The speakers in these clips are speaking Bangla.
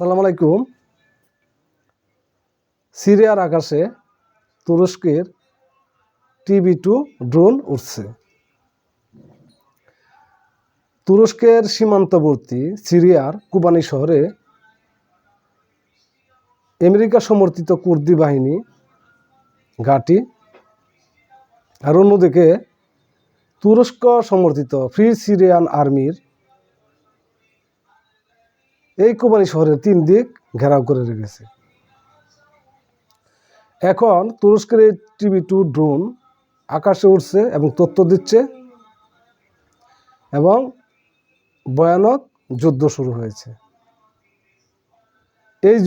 সালাম আলাইকুম। সিরিয়ার আকাশে তুরস্কের টিভি টু ড্রোন উঠছে তুরস্কের সীমান্তবর্তী সিরিয়ার কুবানি শহরে আমেরিকা সমর্থিত কুর্দি বাহিনী ঘাঁটি আর অন্যদিকে তুরস্ক সমর্থিত ফ্রি সিরিয়ান আর্মির এই কোম্পানি শহরের তিন দিক ঘেরাও করে রেখেছে। এখন তুরস্কের এই টিভি টু ড্রোন আকাশে উঠছে এবং তথ্য দিচ্ছে এবং ভয়ানক যুদ্ধ শুরু হয়েছে। এই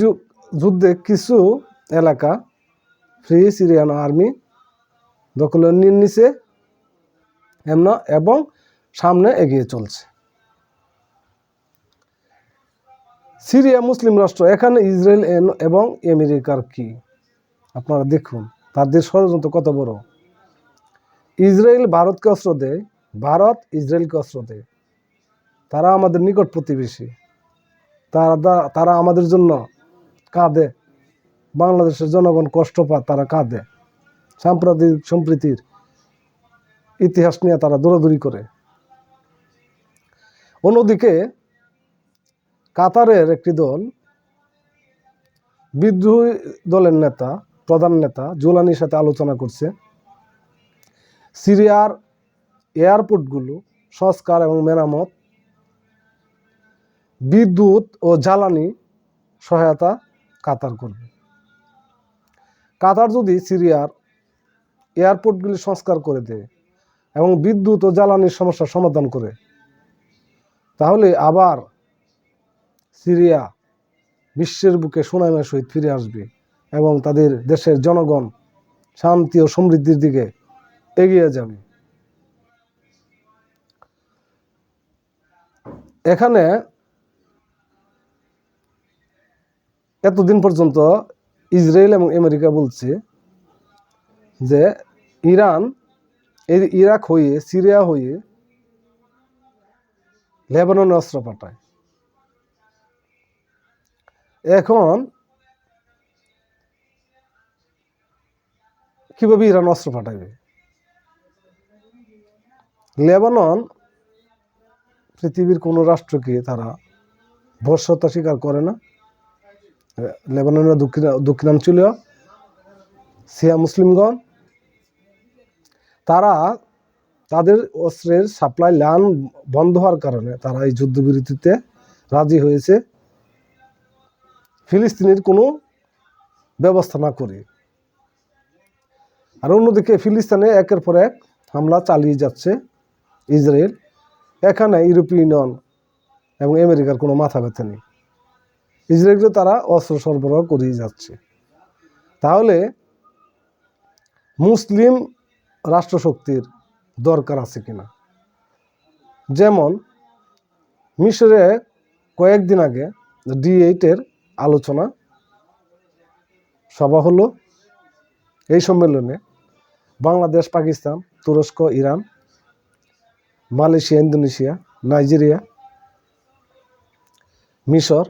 যুদ্ধে কিছু এলাকা, ফ্রি সিরিয়ান আর্মি দখলে নিয়ে নিছে এমন এবং সামনে এগিয়ে চলছে। সিরিয়া মুসলিম রাষ্ট্র, এখানে ইসরায়েল এবং আমেরিকার কি? আপনারা দেখুন তাদের ষড়যন্ত্র কত বড়? ইসরায়েল ভারতকে অস্ত্র দেয়, ভারত ইসরায়েলকে অস্ত্র দেয়। তারা আমাদের নিকট প্রতিবেশী। তারা তারা আমাদের জন্য কাঁদে। বাংলাদেশের জনগণ কষ্ট পায়, তারা কাঁদে। সাম্প্রদায়িক সম্প্রীতির ইতিহাস নিয়ে তারা দৌড়াদৌড়ি করে। অন্যদিকে কাতারের একটি দল বিদ্রোহী দলের নেতা, প্রধান নেতা জোলানির সাথে আলোচনা করছে। সিরিয়ার এয়ারপোর্টগুলো, সংস্কার এবং মেরামত, বিদ্যুৎ ও জ্বালানি সহায়তা কাতার করবে। কাতার যদি সিরিয়ার এয়ারপোর্টগুলি সংস্কার করে দেয় এবং বিদ্যুৎ ও জ্বালানির সমস্যার সমাধান করে, তাহলে আবার সিরিয়া বিশ্বের বুকে সুনামের সহিত ফিরে আসবে এবং তাদের দেশের জনগণ শান্তি ও সমৃদ্ধির দিকে এগিয়ে যাবে। এখানে এতদিন পর্যন্ত ইসরায়েল এবং আমেরিকা বলছে যে ইরান ইরাক হয়ে, সিরিয়া হয়ে লেবাননে অস্ত্র পাঠায়। এখন কীভাবে ইরান অস্ত্র পাঠাবে? লেবানন পৃথিবীর কোনো রাষ্ট্রকে তারা ভর্ষতা স্বীকার করে না। লেবাননের দক্ষিণ, দক্ষিণাঞ্চলীয় সিয়া মুসলিমগণ, তারা তাদের অস্ত্রের সাপ্লাই লাইন বন্ধ হওয়ার কারণে তারা এই যুদ্ধবিরতিতে রাজি হয়েছে। ফিলিস্তিনের কোনো ব্যবস্থা না করে। আর অন্যদিকে ফিলিস্তিনে একের পর এক হামলা চালিয়ে যাচ্ছে ইসরায়েল। এখানে ইউরোপীয় ইউনিয়ন এবং আমেরিকার কোনো মাথা ব্যথা নেই। ইসরায়েলকে তারা অস্ত্র সরবরাহ করেই যাচ্ছে। তাহলে মুসলিম রাষ্ট্রশক্তির দরকার আছে কিনা? যেমন মিশরে কয়েকদিন আগে ডি এইটের আলোচনা সভা হলো এই সম্মেলনে বাংলাদেশ, পাকিস্তান, তুরস্ক, ইরান, মালয়েশিয়া, ইন্দোনেশিয়া, নাইজেরিয়া, মিশর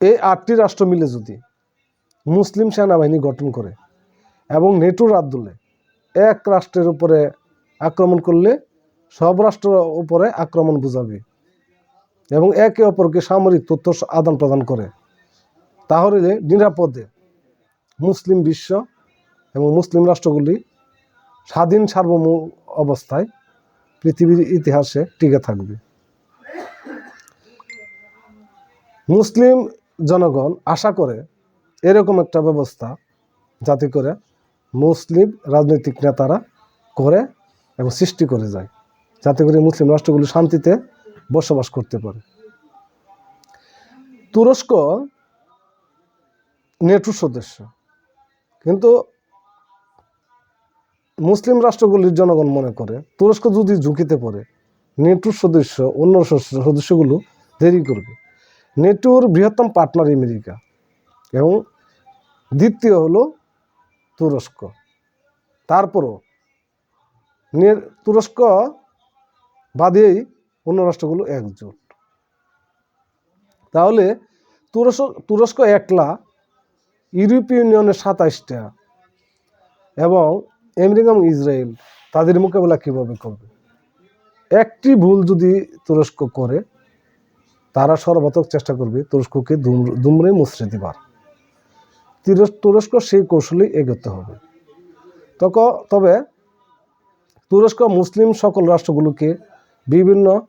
এই আটটি রাষ্ট্র মিলে যদি মুসলিম সেনাবাহিনী গঠন করে এবং নেটোর ধরলে এক রাষ্ট্রের উপরে আক্রমণ করলে সব রাষ্ট্রের উপরে আক্রমণ বোঝাবে এবং একে অপরকে সামরিক তথ্য আদান প্রদান করে। তাহলে নিরাপদে মুসলিম বিশ্ব এবং মুসলিম রাষ্ট্রগুলি স্বাধীন সার্বভৌম অবস্থায় পৃথিবীর ইতিহাসে টিকে থাকবে। মুসলিম জনগণ আশা করে এরকম একটা ব্যবস্থা যাতে করে মুসলিম রাজনৈতিক নেতারা করে এবং সৃষ্টি করে যায়, যাতে করে মুসলিম রাষ্ট্রগুলি শান্তিতে বসবাস করতে পারে। তুরস্ক নেটোর সদস্য। কিন্তু মুসলিম রাষ্ট্রগুলির জনগণ মনে করে, তুরস্ক যদি ঝুঁকিতে পড়ে, নেটোর সদস্য, অন্য সদস্যগুলো দেরি করবে। নেটোর বৃহত্তম পার্টনার আমেরিকা এবং দ্বিতীয় হলো তুরস্ক। তারপরও তুরস্ক বাদেই অন্য রাষ্ট্রগুলো একজোট। তাহলে তুরস্ক তুরস্ক একলা ইউরোপীয় ইউনিয়নের সাতাইশটা এবং আমেরিকা এবং ইসরায়েল তাদের মোকাবেলা কীভাবে করবে? একটি ভুল যদি তুরস্ক করে, তারা সর্বাত্মক চেষ্টা করবে তুরস্ককে দুম- দুমড়ে মুচড়ে দিবার। তিরস- তুরস্ক সেই কৌশলেই এগোতে হবে। তক, তবে তুরস্ক মুসলিম সকল রাষ্ট্রগুলোকে বিভিন্ন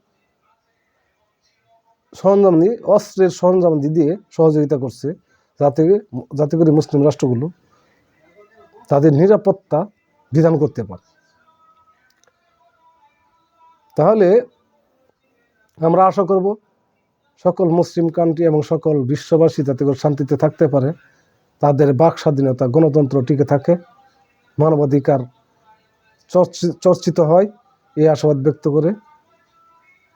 সরঞ্জাম দিয়ে অস্ত্রের সরঞ্জামাদি দিয়ে সহযোগিতা করছে। যাতে যাতে করে মুসলিম রাষ্ট্রগুলো তাদের নিরাপত্তা বিধান করতে পারে। তাহলে আমরা আশা করব সকল মুসলিম কান্ট্রি এবং সকল বিশ্ববাসী যাতে করে শান্তিতে থাকতে পারে, তাদের বাক স্বাধীনতা গণতন্ত্র টিকে থাকে, মানবাধিকার চর্চি- চর্চিত হয়, এই আশাবাদ ব্যক্ত করে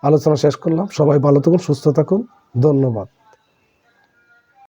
আলোচনা শেষ করলাম। সবাই ভালো থাকুন, সুস্থ থাকুন। ধন্যবাদ।